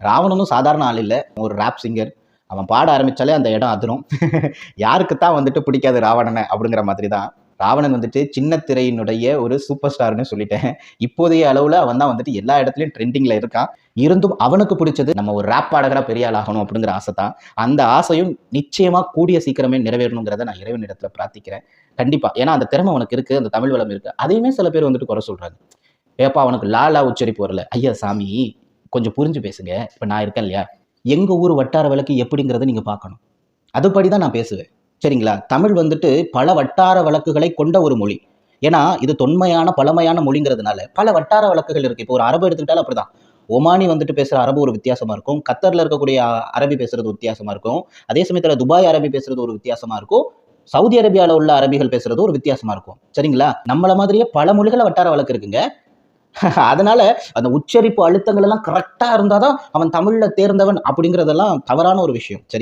ராவணனும் சாதாரண ஆள் இல்லை. ஒரு ரேப் சிங்கர் அவன் பாட ஆரம்பித்தாலே அந்த இடம் அதிரும். யாருக்கு தான் வந்துட்டு பிடிக்காது ராவணனை அப்படிங்கிற மாதிரி தான் ராவணன் வந்துட்டு சின்ன திரையினுடைய ஒரு சூப்பர் ஸ்டார்னு சொல்லிட்டேன். இப்போதைய அளவில் அவன் தான் வந்துட்டு எல்லா இடத்துலையும் ட்ரெண்டிங்கில் இருக்கான். இருந்தும் அவனுக்கு பிடிச்சது நம்ம ஒரு ரேப் பாடகராக பெரிய ஆள் ஆகணும் அப்படிங்கிற ஆசை தான் அந்த ஆசையும் நிச்சயமாக கூடிய சீக்கிரமே நிறைவேறணுங்கிறத நான் இறைவன் இடத்துல பிரார்த்திக்கிறேன். கண்டிப்பாக ஏன்னா அந்த திறமை அவனுக்கு இருக்குது அந்த தமிழ் வளம் இருக்குது அதையுமே சில பேர் வந்துட்டு குறை சொல்கிறாங்க ஏப்பா அவனுக்கு லாலா உச்சரிப்பு வரல. ஐயா சாமி. கொஞ்சம் புரிஞ்சு பேசுங்க. இப்போ நான் இருக்கேன் இல்லையா? எங்கள் ஊர் வட்டார வழக்கு எப்படிங்கிறத நீங்கள் பார்க்கணும். அதுபடி தான் நான் பேசுவேன். சரிங்களா? தமிழ் வந்துட்டு பல வட்டார வழக்குகளை கொண்ட ஒரு மொழி. ஏன்னா இது தொன்மையான பழமையான மொழிங்கிறதுனால பல வட்டார வழக்குகள் இருக்குது இப்போ ஒரு அரபு எடுத்துக்கிட்டாலும் அப்படிதான். ஒமானி வந்துட்டு பேசுகிற அரபு ஒரு வித்தியாசமாக இருக்கும். கத்தரில் இருக்கக்கூடிய அரபி பேசுறது வித்தியாசமாக இருக்கும். அதே சமயத்தில் துபாய் அரபி பேசுறது ஒரு வித்தியாசமாக இருக்கும். சவுதி அரேபியாவில் உள்ள அரபிகள் பேசுறது ஒரு வித்தியாசமாக இருக்கும். சரிங்களா? நம்மள மாதிரியே பல மொழிகளை வட்டார வழக்கு இருக்குங்க. அதனால அந்த உச்சரிப்பு அழுத்தங்கள் எல்லாம் கரெக்டாக இருந்தால் தான் அவன் தமிழில் தேர்ந்தவன் அப்படிங்கிறதெல்லாம் தவறான ஒரு விஷயம். சரி.